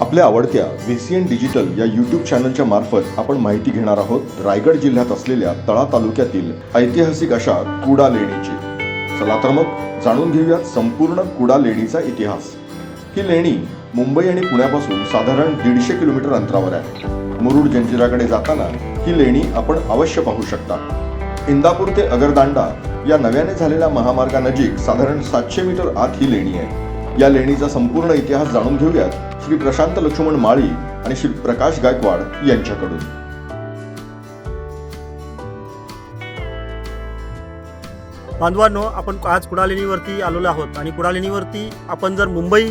आपल्या आवडत्या V C N digital या यूट्यूब चॅनलच्या मार्फत आपण माहिती घेणार आहोत रायगड जिल्ह्यात असलेल्या तळा तालुक्यातील ऐतिहासिक अशा कुडा लेणीची चला तर मग जाणून घेऊयात संपूर्ण कुडा लेणीचा इतिहास. ही लेणी मुंबई आणि पुण्यापासून साधारण दीडशे किलोमीटर अंतरावर आहे. मुरुड जंजिराकडे जाताना ही लेणी आपण अवश्य पाहू शकता. इंदापूर ते अगरदांडा या नव्याने झालेल्या महामार्गानजीक साधारण सातशे मीटर आत ही लेणी आहे. या लेणीचा संपूर्ण इतिहास जाणून घेऊयात श्री प्रशांत लक्ष्मण माळी आणि श्री प्रकाश गायकवाड यांच्याकडून. बांधवांनो आपण आज कुडालेणीवरती आलेलो आहोत आणि कुडालेणीवरती आपण जर मुंबई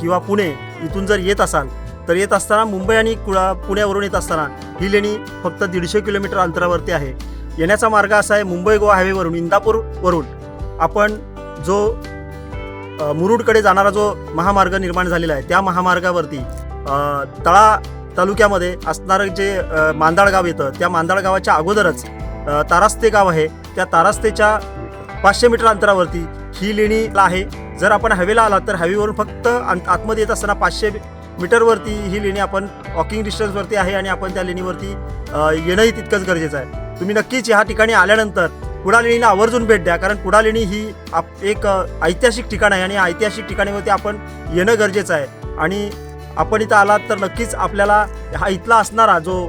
किंवा पुणे इथून जर येत असाल तर येत असताना मुंबई आणि कुडा पुण्यावरून येत असताना ही लेणी फक्त दीडशे किलोमीटर अंतरावरती आहे. येण्याचा मार्ग असा आहे मुंबई गोवा हायवेवरून इंदापूरवरून. आपण जो मुरुडकडे जाणारा जो महामार्ग निर्माण झालेला आहे त्या महामार्गावरती तळा तालुक्यामध्ये असणारं जे मांदाळ गाव येतं त्या मांदाळ गावाच्या अगोदरच तारास्ते गाव आहे. त्या तारास्तेच्या पाचशे मीटर अंतरावरती ही लेणी आहे. जर आपण हवेला आलात तर हवेवरून फक्त आतमध्ये येत असताना पाचशे मीटरवरती ही लेणी आपण वॉकिंग डिस्टन्सवरती आहे आणि आपण त्या लेणीवरती येणंही तितकंच गरजेचं आहे. तुम्ही नक्कीच ह्या ठिकाणी आल्यानंतर कुडालणीला आवर्जून भेट द्या कारण कुडालिणी ही आप एक ऐतिहासिक ठिकाण आहे आणि ऐतिहासिक ठिकाणीवरती आपण येणं गरजेचं आहे. आणि आपण इथं आलात तर नक्कीच आपल्याला हा इथला असणारा जो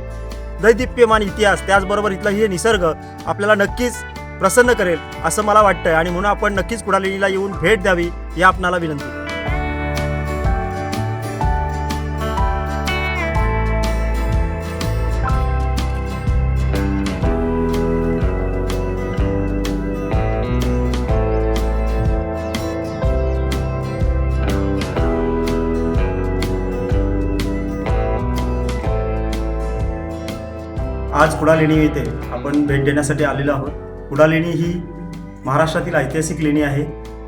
दैदिप्यमान इतिहास त्याचबरोबर इथला हे निसर्ग आपल्याला नक्कीच प्रसन्न करेल असं मला वाटतंय. आणि म्हणून आपण नक्कीच कुडालिणीला येऊन भेट द्यावी ही आपणाला विनंती. आज कुडालेणी येथे आपण भेट देण्यासाठी आलेलो आहोत. कुडालेणी ही महाराष्ट्रातील ऐतिहासिक लेणी आहे.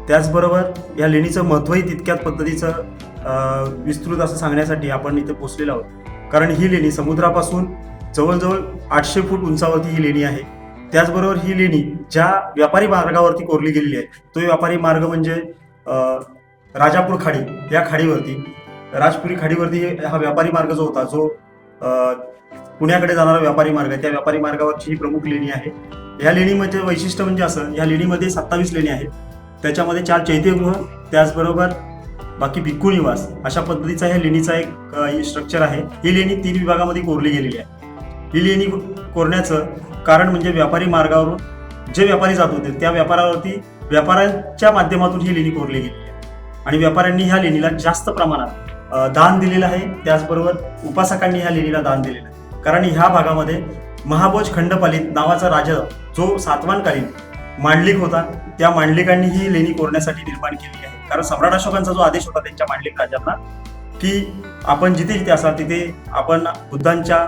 त्याचबरोबर या लेणीचं महत्त्वही तितक्याच पद्धतीचं विस्तृत असं सांगण्यासाठी आपण इथे पोचलेलो आहोत. कारण ही लेणी समुद्रापासून जवळजवळ आठशे फूट उंचावरती ही लेणी आहे. त्याचबरोबर ही लेणी ज्या व्यापारी मार्गावरती कोरली गेलेली आहे तो व्यापारी मार्ग म्हणजे राजापूर खाडी या खाडीवरती राजपुरी खाडीवरती हा व्यापारी मार्ग जो होता जो पुण्याकडे जाणारा व्यापारी मार्ग आहे. त्या व्यापारी मार्गावरची ही प्रमुख लेणी आहे. ह्या लेणीमध्ये वैशिष्ट्य म्हणजे असं ह्या लेणीमध्ये सत्तावीस लेणी आहेत. त्याच्यामध्ये चार चैत्यगृह त्याचबरोबर बाकी भिक्खू निवास. अशा पद्धतीचा ह्या लेणीचा एक स्ट्रक्चर आहे. ही लेणी तीन विभागामध्ये कोरली गेलेली आहे. ही लेणी कोरण्याचं कारण म्हणजे व्यापारी मार्गावरून जे व्यापारी जात होते त्या व्यापारावरती व्यापाऱ्यांच्या माध्यमातून ही लेणी कोरली गेली आहे. आणि व्यापाऱ्यांनी ह्या लेणीला जास्त प्रमाणात दान दिलेलं आहे. त्याचबरोबर उपासकांनी ह्या लेणीला दान दिलेलं आहे. कारण ह्या भागामध्ये महाभोज खंडपालित नावाचा राजा जो सातवानकालीन मांडलिक होता त्या मांडलिकांनी ही लेणी कोरण्यासाठी निर्माण केली आहे. कारण सम्राट अशोकांचा जो आदेश होता त्यांच्या मांडलिक राजांना की आपण जिथे जिथे असाल तिथे आपण बुद्धांच्या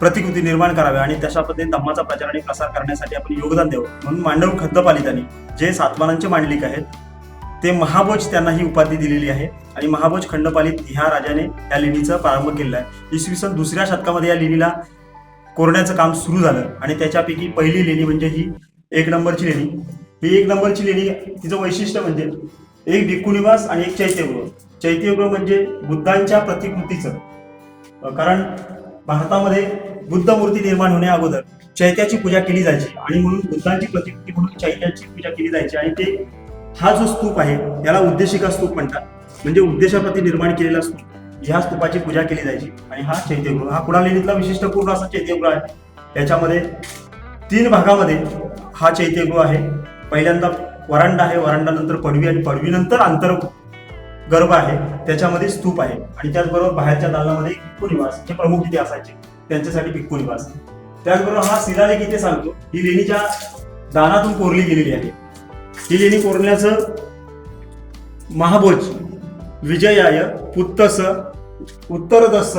प्रतिकृती निर्माण कराव्या आणि तशा पद्धतीने धम्माचा प्रचार आणि प्रसार करण्यासाठी आपण योगदान द्यावं. म्हणून मांडव खंडपालितांनी जे सातवानांचे मांडलिक आहेत ते महाभोज त्यांना ही उपाधी दिलेली आहे. आणि महाभोज खंडपालित ह्या राजाने या लेणीचा प्रारंभ केलेला आहे. इसवी सन दुसऱ्या शतकामध्ये या लेणीला कोरण्याचं काम सुरू झालं. आणि त्याच्यापैकी पहिली लेणी म्हणजे ही एक नंबरची लेणी. ही एक नंबरची लेणी तिचं वैशिष्ट्य म्हणजे एक भिक्खुनिवास आणि एक चैत्यगृह चैत्यगृह म्हणजे बुद्धांच्या प्रतिकृतीचं. कारण भारतामध्ये बुद्ध मूर्ती निर्माण होण्या अगोदर चैत्याची पूजा केली जायची. आणि म्हणून बुद्धांची प्रतिकृती म्हणून चैत्याची पूजा केली जायची. आणि ते हा जो स्तूप आहे याला उद्देशिका स्तूप म्हणतात. म्हणजे उद्देशाप्रती निर्माण केलेला स्तूप. ह्या स्तूपाची पूजा केली जायची. आणि हा चैत्यगृह. हा कुणालिनीतला विशिष्ट पूर्ण असा चैत्यगृह आहे. याच्यामध्ये तीन भागामध्ये हा चैत्यगृह आहे. पहिल्यांदा वरांडा आहे. वरांडानंतर पडवी आणि पडवीनंतर आंतर गर्भ आहे. त्याच्यामध्ये स्तूप आहे. आणि त्याचबरोबर बाहेरच्या दालनामध्ये भिक्खू निवास जे प्रमुख तिथे असायचे. त्यांच्यासाठी भिक्खू निवास. त्याचबरोबर हा शिलालेख इथे सांगतो. ही लेणीच्या दानातून कोरली गेलेली आहे. ही लेणी कोरण्याचं महाभोज विजयाय पुत्तस उत्तरदस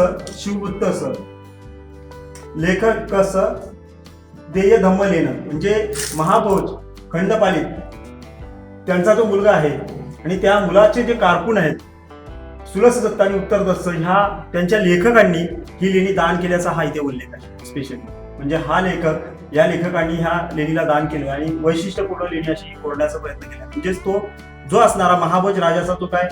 उत्तस लेखक कस देय धम्म लेणं म्हणजे महाभोज खंडपालित त्यांचा जो मुलगा आहे आणि त्या मुलाचे जे कारकून आहेत सुलस दत्त आणि उत्तर दत्त ह्या त्यांच्या लेखकांनी ही लेणी दान केल्याचा हा इथे उल्लेख आहे स्पेशली म्हणजे हा लेखक या लेखकांनी ह्या लेणीला दान केलं आणि वैशिष्ट्यपूर्ण लेणी अशी कोरण्याचा प्रयत्न केला. म्हणजेच तो जो असणारा महाभोज राजाचा तो काय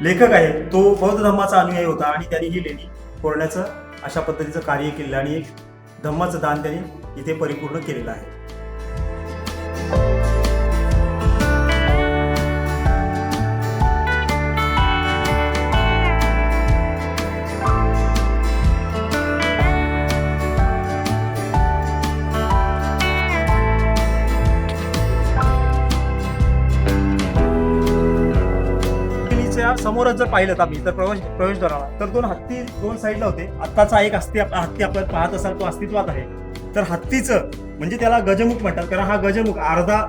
लेखक आहे तो बौद्ध धर्माचा अनुयायी होता आणि त्यांनी ही लेणी कोरण्याचं अशा पद्धतीचं कार्य केलं आणि एक धम्माचं दान त्यांनी इथे परिपूर्ण केलेलं आहे. समोरच जर पाहिलं आम्ही तर प्रवेश प्रवेशद्वाराला तर दोन हत्ती दोन साईडला होते. आत्ताचा एक हत्ती हत्ती आपण पाहत असाल तो अस्तित्वात आहे. तर हत्तीचं म्हणजे त्याला गजमुख म्हणतात. कारण हा गजमुख अर्धा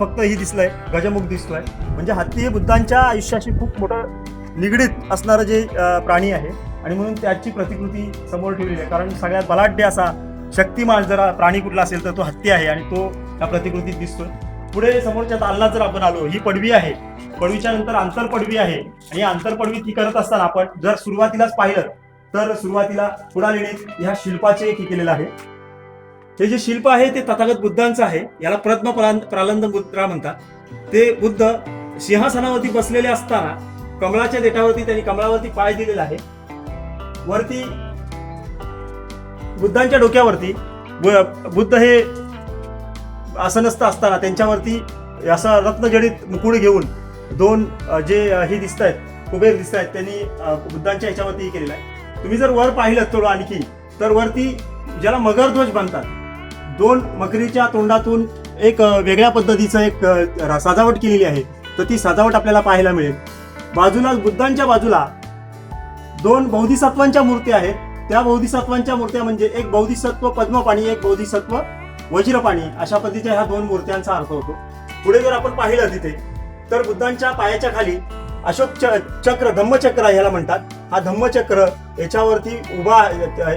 फक्त ही दिसलंय गजमुख दिसतोय म्हणजे हत्ती हे बुद्धांच्या आयुष्याशी खूप मोठं निगडीत असणारं जे प्राणी आहे. आणि म्हणून त्याची प्रतिकृती समोर ठेवलेली आहे. कारण सगळ्यात बलाढ्य असा शक्तिमान जरा प्राणी कुठला असेल तर तो हत्ती आहे आणि तो त्या प्रतिकृतीत दिसतोय. पुढे समोरच्या दालनात जर आपण आलो ही पडवी आहे. पडवीच्या नंतर आंतरपडवी आहे. आणि आंतरपडवी ती करत असताना आपण जर सुरुवातीलाच पाहिलं तर सुरुवातीला कुडा ह्या शिल्पाचे एक हे केलेलं आहे. हे जे शिल्प आहे ते तथागत बुद्धांचं आहे. याला प्रत्न प्रालंद मुद्रा म्हणतात. ते बुद्ध सिंहासनावरती बसलेले असताना कमळाच्या देठावरती त्यांनी कमळावरती पाय दिलेला आहे. वरती बुद्धांच्या डोक्यावरती बुद्ध हे असं नसतं असताना त्यांच्यावरती असं रत्नजडित मुकुड घेऊन दोन जे हे दिसत आहेत कुबेर दिसत आहेत त्यांनी बुद्धांच्या ह्याच्यावरती केलेलं आहे. तुम्ही जर वर पाहिलं थोडं आणखी तर वरती ज्याला मगरध्वज म्हणतात दोन मकरीच्या तोंडातून एक वेगळ्या पद्धतीचं एक सजावट केलेली आहे तर ती सजावट आपल्याला पाहायला मिळेल. बाजूला बुद्धांच्या बाजूला दोन बौद्धिसत्वांच्या मूर्त्या आहेत. त्या बौद्धिसत्वांच्या मूर्त्या म्हणजे एक बोधिसत्व पद्मपाणी एक बौद्धिसत्व वज्रपाणी अशा पद्धतीच्या ह्या दोन मूर्त्यांचा अर्थ होतो. पुढे जर आपण पाहिलं तिथे तर बुद्धांच्या पायाच्या खाली अशोक च- चक्र धम्मचक्र याला ह्याला म्हणतात. हा धम्मचक्र याच्यावरती उभा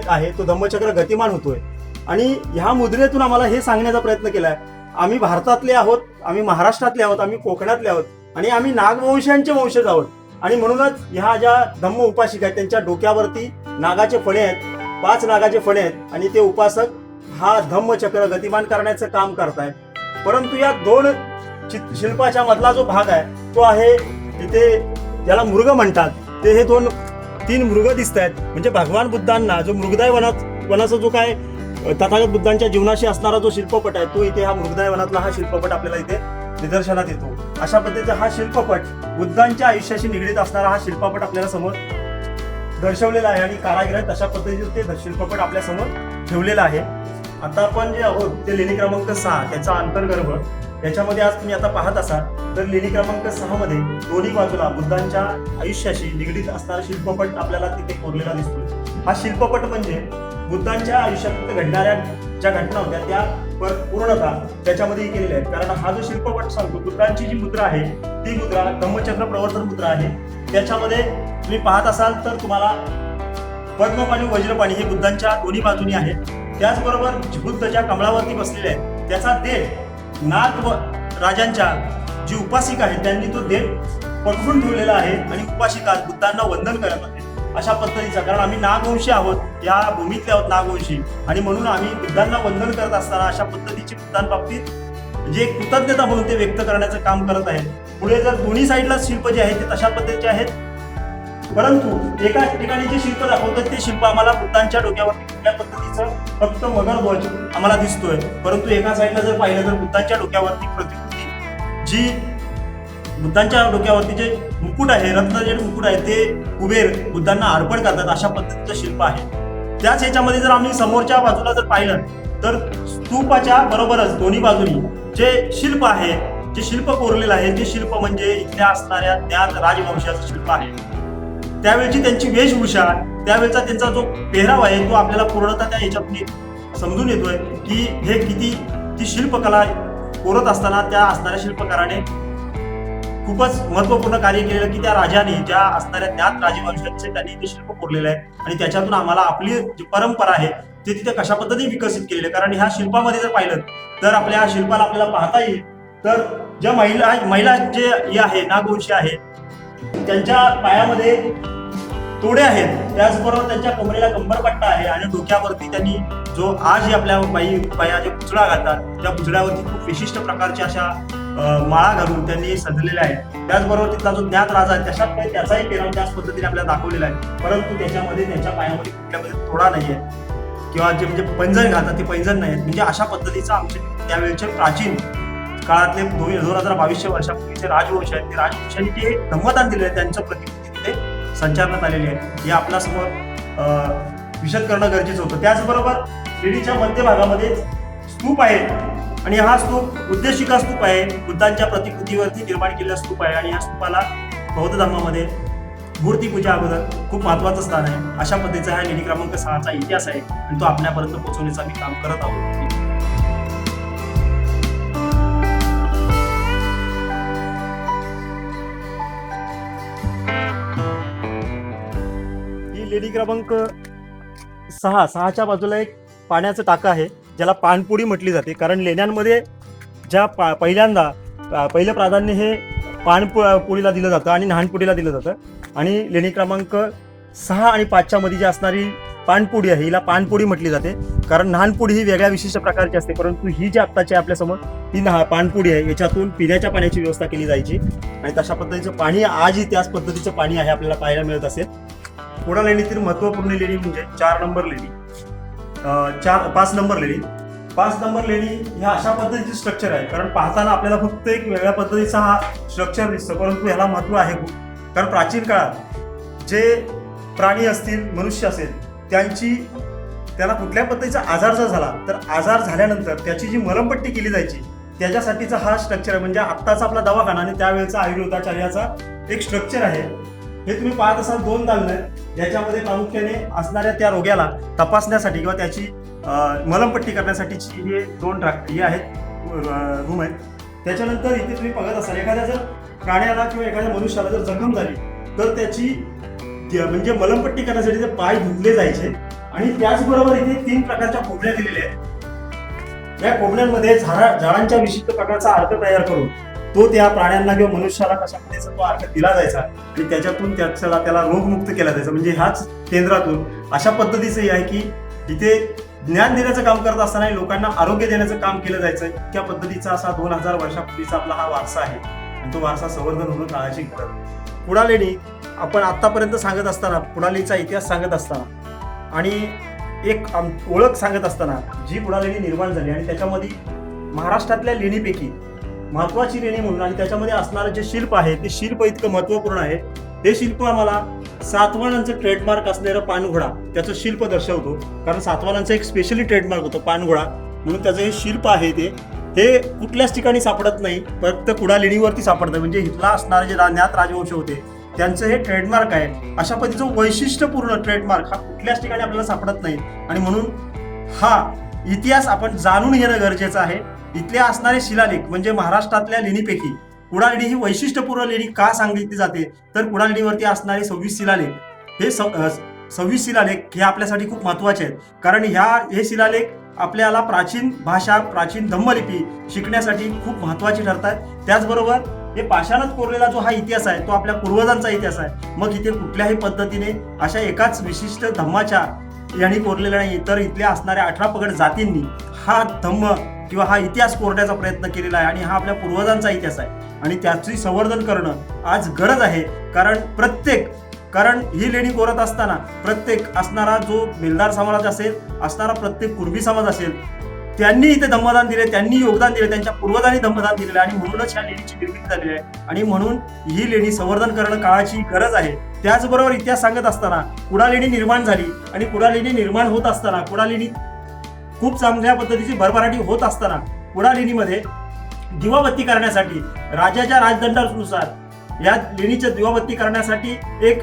आहे तो धम्मचक्र गतिमान होतोय. आणि ह्या मुद्रेतून आम्हाला हे सांगण्याचा प्रयत्न केलाय. आम्ही भारतातले आहोत आम्ही महाराष्ट्रातले आहोत आम्ही कोकणातले आहोत आणि आम्ही नागवंशांचे वंशज आहोत. आणि म्हणूनच ह्या ज्या धम्म उपासिका आहेत त्यांच्या डोक्यावरती नागाचे फळे आहेत पाच नागाचे फळे आहेत आणि ते उपासक हा धम्मचक्र गतिमान करण्याचं काम करताय. परंतु या दोन शिल्पाच्या मधला जो भाग आहे तो आहे तिथे ज्याला मृग म्हणतात. ते हे दोन तीन मृग दिसत आहेत म्हणजे भगवान बुद्धांना जो मृगदाय वनात वनाचा जो काय तथागत बुद्धांच्या जीवनाशी असणारा जो शिल्पपट आहे तो इथे हा मृगदाय वनातला हा शिल्पपट आपल्याला इथे निदर्शनात येतो. अशा पद्धतीचा हा शिल्पपट बुद्धांच्या आयुष्याशी निगडीत असणारा हा शिल्पपट आपल्याला समोर दर्शवलेला आहे आणि कारागिरांनी तशा पद्धतीने ते शिल्पपट आपल्यासमोर ठेवलेला आहे. आता आपण जे आहोत ते लेणी क्रमांक सहा त्याचा अंतर्गर्भ. याच्यामध्ये आज तुम्ही आता पाहत असाल तर लेणी क्रमांक सहा मध्ये दोन्ही बाजूला बुद्धांच्या आयुष्याशी निगडीत असणारा शिल्पपट आपल्याला तिथे कोरलेला दिसतो हा शिल्पपट म्हणजे बुद्धांच्या आयुष्यात घडणाऱ्या ज्या घटना होत्या त्या पर- पूर्णतः त्याच्यामध्ये केलेल्या आहेत. कारण हा जो शिल्पपट सांगतो बुद्धांची जी मुद्रा आहे ती मुद्रा धम्मचक्र प्रवर्तन मुद्रा आहे. त्याच्यामध्ये तुम्ही पाहत असाल तर तुम्हाला पद्मपाणी वज्रपाणी हे बुद्धांच्या दोन्ही बाजूनी आहेत त्याचबरोबर बुद्ध ज्या कमळावरती बसलेले आहेत. त्याचा देव नाग व राजांच्या जी उपासिका आहेत त्यांनी तो देह पकडून ठेवलेला आहे आणि उपासिका बुद्धांना वंदन करत आहे अशा पद्धतीचा कारण आम्ही नागवंशी आहोत या भूमीतले आहोत नागवंशी. आणि म्हणून आम्ही बुद्धांना वंदन करत असताना अशा पद्धतीची बुद्धांबाबतीत जे कृतज्ञता म्हणून ते व्यक्त करण्याचं काम करत आहेत. पुढे जर दोन्ही साईडला शिल्प जे आहेत ते तशा पद्धतीचे आहेत. परंतु एका ठिकाणी जे शिल्प दाखवतात ते शिल्प आम्हाला बुद्धांच्या डोक्यावरती कुठल्या पद्धतीचं फक्त मगरध्वज आम्हाला दिसतोय. परंतु एका साईडला जर पाहिलं तर बुद्धांच्या डोक्यावरती प्रतिकृती जी बुद्धांच्या डोक्यावरती जे मुकुट आहे रत्न जे मुकुट आहे ते कुबेर बुद्धांना अर्पण करतात अशा पद्धतीचं शिल्प आहे. त्याच ह्याच्यामध्ये जर आम्ही समोरच्या बाजूला जर पाहिलं तर स्तूपाच्या बरोबरच दोन्ही बाजूनी जे शिल्प आहे जे शिल्प कोरलेलं आहे ते शिल्प म्हणजे इथल्या असणाऱ्या त्या राजवंशाचं शिल्प आहे. त्यावेळची त्यांची वेशभूषा त्यावेळचा त्यांचा जो पेहराव आहे तो आपल्याला पूर्णतः त्या याच्यातून समजून येतोय की हे किती ती शिल्पकला कोरत असताना त्या असणाऱ्या शिल्पकाराने खूपच महत्त्वपूर्ण कार्य केलेलं की त्या राजाने ज्या असणाऱ्या ज्ञात राजवंशांचे त्यांनी ते शिल्प कोरलेलं आहे. आणि त्याच्यातून आम्हाला आपली जी परंपरा आहे ते तिथे कशा पद्धतीने विकसित केलेली आहे? कारण ह्या शिल्पामध्ये जर पाहिलं तर आपल्या शिल्पाला आपल्याला पाहता येईल. तर ज्या महिला महिला जे आहे नागवंशी आहे त्यांच्या पायामध्ये तोडे आहेत. त्याचबरोबर त्यांच्या कमरेला कंबरपट्टा आहे आणि डोक्यावरती त्यांनी जो आज आपल्या बाई बाया जे पुचडा घालतात त्या पुचड्यावरती खूप विशिष्ट प्रकारच्या अशा माळा घालून त्यांनी सजलेल्या आहेत. त्याचबरोबर तिथला जो ज्ञात राजा आहे त्याच्यात काही त्याचाही पेराव त्याच पद्धतीने आपल्याला दाखवलेला आहे. परंतु त्याच्यामध्ये त्यांच्या पायामध्ये कुठल्यामध्ये थोडा नाही आहे. किंवा जे म्हणजे पैंजण घालतात ते पैंजण नाही आहेत. म्हणजे अशा पद्धतीचा आमचे त्यावेळेचे प्राचीन काळातले दोन दोन हजार बावीसशे वर्षापूर्वीचे राजवंश आहेत. ते राजवंशांनी जे धम्मदान दिले आहे त्यांचं प्रतिकृती तिथे संचारण्यात आलेली आहे हे आपल्यासमोर अं, विशद करणं गरजेचं होतं. त्याचबरोबर शिर्डीच्या मध्य भागामध्ये स्तूप आहे. आणि हा स्तूप उद्देशिका स्तूप आहे. बुद्धांच्या प्रतिकृतीवरती निर्माण केलेला स्तूप आहे. आणि या स्तूपाला बौद्ध धर्मामध्ये मूर्तीपूजा अगोदर खूप महत्वाचं स्थान आहे. अशा पद्धतीचा हा निधी क्रमांक सहाचा इतिहास आहे. आणि तो आपल्यापर्यंत पोहोचवण्याचं आम्ही काम करत आहोत. लेडी लेणी क्रमांक सहा सहाच्या बाजूला एक पाण्याचं टाकं आहे ज्याला पाणपुडी म्हटली जाते. कारण लेण्यांमध्ये ज्या पा पहिल्यांदा पहिलं प्राधान्य हे पाणपु पोळीला दिलं जातं आणि लहानपुडीला दिलं जातं. आणि लेणी क्रमांक सहा आणि पाचच्या मध्ये जी असणारी पाणपुडी आहे हिला पाणपुडी म्हटली जाते. कारण लहानपुडी ही वेगळ्या विशिष्ट प्रकारची असते परंतु ही जी आत्ताची आहे आपल्यासमोर ती नहा पाणपुडी आहे. याच्यातून पिण्याच्या पाण्याची व्यवस्था केली जायची. आणि तशा पद्धतीचं पाणी आजही त्याच पद्धतीचं पाणी आहे आपल्याला पाहायला मिळत असेल. कुडा लेणीतील महत्त्वपूर्ण लेणी म्हणजे चार नंबर लेणी. चार पाच नंबर लेणी. पाच नंबर लेणी ह्या अशा पद्धतीचे स्ट्रक्चर आहे. कारण पाहताना आपल्याला फक्त एक वेगळ्या पद्धतीचा हा स्ट्रक्चर दिसतो. परंतु ह्याला महत्त्व आहे खूप. कारण प्राचीन काळात जे प्राणी असतील मनुष्य असेल त्यांची त्याला कुठल्या पद्धतीचा आजार जर झाला तर आजार झाल्यानंतर त्याची जी मलमपट्टी केली जायची त्याच्यासाठीचा हा स्ट्रक्चर आहे. म्हणजे आत्ताचा आपला दवाखाना आणि त्यावेळेचा आयुर्वेदाचार्याचा एक स्ट्रक्चर आहे. हे तुम्ही पाहत असाल दोन दालनं ज्याच्यामध्ये प्रामुख्याने असणाऱ्या त्या रोग्याला तपासण्यासाठी किंवा त्याची मलमपट्टी करण्यासाठीची हे दोन ट्रॅक हे आहेत रूम आहेत. त्याच्यानंतर इथे तुम्ही बघत असाल एखाद्या जर प्राण्याला किंवा एखाद्या मनुष्याला जर जखम झाली तर त्याची म्हणजे मलमपट्टी करण्यासाठी ते पाय धुतले जायचे आणि त्याचबरोबर इथे तीन प्रकारच्या कोबड्या दिलेल्या आहेत. या कोबड्यांमध्ये झाडा झाडांच्या विशिष्ट प्रकारचा अर्थ तयार करून तो त्या प्राण्यांना किंवा मनुष्याला कशा पद्धतीचा तो अर्थ दिला जायचा आणि त्याच्यातून त्याला त्याला रोगमुक्त केला जायचा म्हणजे ह्याच केंद्रातून अशा पद्धतीचं हे आहे की इथे ज्ञान देण्याचं काम करत असताना लोकांना आरोग्य देण्याचं काम केलं जायचं त्या पद्धतीचा असा दोन हजार वर्षापूर्वीचा आपला हा वारसा आहे आणि तो वारसा संवर्धन होणं काळाची गरज आहे. आपण आतापर्यंत सांगत असताना पुढालीचा इतिहास सांगत असताना आणि एक ओळख सांगत असताना जी पुढालेणी निर्माण झाली आणि त्याच्यामध्ये महाराष्ट्रातल्या लेणीपैकी महत्वाची लेणी म्हणून आणि त्याच्यामध्ये असणारं जे शिल्प आहे ते शिल्प इतकं महत्त्वपूर्ण आहे. हे शिल्प आम्हाला सातवानांचं ट्रेडमार्क असलेलं पानघोडा त्याचं शिल्प दर्शवतो. कारण सातवानांचं एक स्पेशली ट्रेडमार्क होतं पानघोडा. म्हणून त्याचं हे शिल्प आहे ते. हे कुठल्याच ठिकाणी सापडत नाही फक्त कुडा लेणीवरती सापडतं. म्हणजे इथला असणारे जे ज्ञात राजवंश होते त्यांचं हे ट्रेडमार्क आहे. अशा पद्धतीचं वैशिष्ट्यपूर्ण ट्रेडमार्क हा कुठल्याच ठिकाणी आपल्याला सापडत नाही. आणि म्हणून हा इतिहास आपण जाणून घेणं गरजेचं आहे. इथले असणारे शिलालेख म्हणजे महाराष्ट्रातल्या लेणीपैकी कुडालडी ही वैशिष्ट्यपूर्ण लेणी का सांगितली जाते? तर कुडाळ असणारे सव्वीस शिलालेख. हे सव्वीस शिलालेख हे आपल्यासाठी खूप महत्त्वाचे आहेत. कारण ह्या हे शिलालेख आपल्याला प्राचीन भाषा प्राचीन धम्मलिपी शिकण्यासाठी खूप महत्वाची ठरतात. त्याचबरोबर हे पाषाणात कोरलेला जो हा इतिहास आहे तो आपल्या पूर्वजांचा इतिहास आहे. मग इथे कुठल्याही पद्धतीने अशा एकाच विशिष्ट धम्माच्या यांनी कोरलेला नाही तर इथल्या असणाऱ्या अठरा पगड जातींनी हा धम्म किंवा हा इतिहास कोरण्याचा प्रयत्न केलेला आहे आणि हा आपल्या पूर्वजांचा इतिहास आहे. आणि त्याची संवर्धन करणं आज गरज आहे. कारण प्रत्येक कारण ही लेणी कोरत असताना प्रत्येक असणारा जो बेलदार समाज असेल असणारा प्रत्येक कुर्बी समाज असेल त्यांनी इथे धम्मदान दिले त्यांनी योगदान दिले त्यांच्या पूर्वजांनी धम्मदान दिलेलं आणि म्हणूनच ह्या लेणीची निर्मिती झालेली आहे. आणि म्हणून ही लेणी संवर्धन करणं काळाची गरज आहे. त्याचबरोबर इतिहास सांगत असताना कुडा लेणी निर्माण झाली आणि कुडा लेणी निर्माण होत असताना कुडा लेणी खूप चांगल्या पद्धतीची भरभराटी होत असताना कुडा लेणीमध्ये दिवाबत्ती करण्यासाठी राजाच्या राजदंडानुसार या लेणीच्या दिवाबत्ती करण्यासाठी एक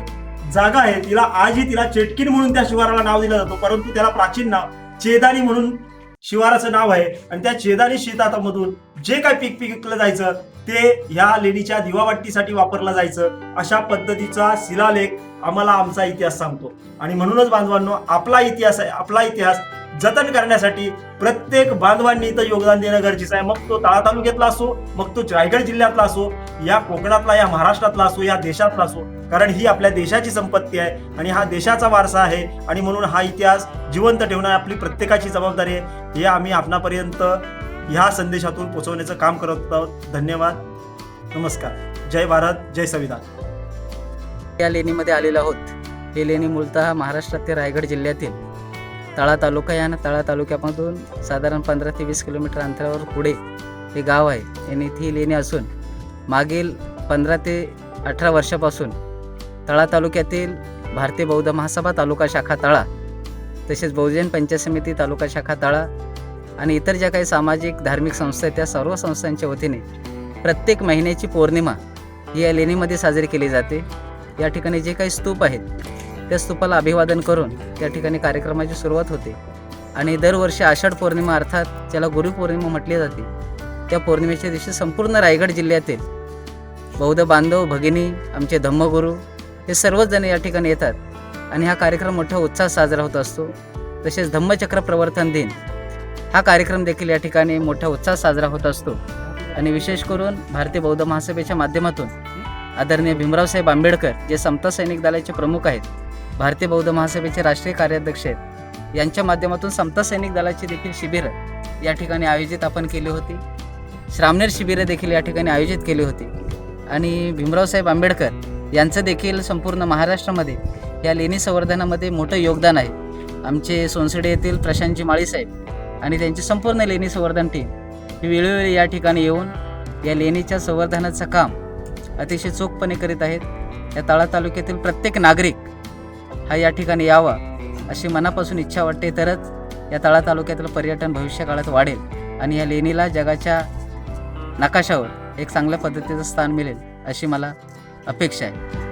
जागा आहे. तिला आजही तिला चेटकीन म्हणून त्या शिवाराला नाव दिलं जातं. परंतु त्याला प्राचीन नाव चेदानी म्हणून शिवाराचं नाव आहे. आणि त्या चेदानी शेतामधून जे काय पीक पिकलं जायचं ते ह्या लेणीच्या दिवाबत्तीसाठी वापरलं जायचं. अशा पद्धतीचा शिलालेख आम्हाला आमचा इतिहास सांगतो. आणि म्हणूनच बांधवांनो आपला इतिहास आहे आपला इतिहास जतन करण्यासाठी प्रत्येक बांधवांनी इथं योगदान देणं गरजेचं आहे. मग तो ताळा तालुक्यातला असो मग तो रायगड जिल्ह्यातला असो या कोकणातला या महाराष्ट्रातला असो या देशातला असो. कारण ही आपल्या देशाची संपत्ती आहे आणि हा देशाचा वारसा आहे आणि म्हणून हा इतिहास जिवंत ठेवणं आपली प्रत्येकाची जबाबदारी आहे. हे आम्ही आपणापर्यंत ह्या संदेशातून पोचवण्याचं काम करत आहोत. धन्यवाद. नमस्कार. जय भारत जय संविधान. या लेणीमध्ये आलेलो आहोत. हे लेणी मूलतः महाराष्ट्रातील रायगड जिल्ह्यातील तळा तालुका या आणि तळा तालुक्यामधून साधारण पंधरा ते वीस किलोमीटर अंतरावर पुढे हे गाव आहे. आणि ती लेणी असून मागील पंधरा ते अठरा वर्षापासून तळा तालुक्यातील भारतीय बौद्ध महासभा तालुका शाखा तळा तसेच बहुजन पंचायत समिती तालुका शाखा तळा आणि इतर ज्या काही सामाजिक धार्मिक संस्था आहेत त्या सर्व संस्थांच्या वतीने प्रत्येक महिन्याची पौर्णिमा ही या लेणीमध्ये साजरी केली जाते. या ठिकाणी जे काही स्तूप आहेत त्या स्तूपाला अभिवादन करून त्या ठिकाणी कार्यक्रमाची सुरुवात होते. आणि दरवर्षी आषाढ पौर्णिमा अर्थात ज्याला गुरुपौर्णिमा म्हटली जाते त्या पौर्णिमेच्या दिवशी संपूर्ण रायगड जिल्ह्यातील बौद्ध बांधव भगिनी आमचे धम्मगुरू हे सर्वच जण या ठिकाणी येतात आणि हा कार्यक्रम मोठ्या उत्साहात साजरा होत असतो. तसेच धम्मचक्र प्रवर्तन दिन हा कार्यक्रम देखील या ठिकाणी मोठ्या उत्साहात साजरा होत असतो. आणि विशेष करून भारतीय बौद्ध महासभेच्या माध्यमातून आदरणीय भीमरावसाहेब आंबेडकर जे समता सैनिक दलाचे प्रमुख आहेत भारतीय बौद्ध महासभेचे राष्ट्रीय कार्याध्यक्ष आहेत. यांच्या माध्यमातून समता सैनिक दलाची देखील शिबिरं या ठिकाणी आयोजित आपण केली होती. श्रामनेर शिबिरं देखील या ठिकाणी आयोजित केली होती. आणि भीमरावसाहेब आंबेडकर यांचं देखील संपूर्ण महाराष्ट्रामध्ये या लेणी संवर्धनामध्ये मोठं योगदान आहे. आमचे सोनसडे येथील प्रशांतजी माळीसाहेब आणि त्यांची संपूर्ण लेणी संवर्धन टीम ही वेळोवेळी या ठिकाणी येऊन या लेणीच्या संवर्धनाचं काम अतिशय चोखपणे करीत आहेत. या तळा तालुक्यातील प्रत्येक नागरिक हा या ठिकाणी यावा अशी मनापासून इच्छा वाटते तरच या तळा तालुक्यातलं पर्यटन भविष्यकाळात वाढेल आणि या लेणीला जगाच्या नकाशावर एक चांगल्या पद्धतीचं स्थान मिळेल अशी मला अपेक्षा आहे.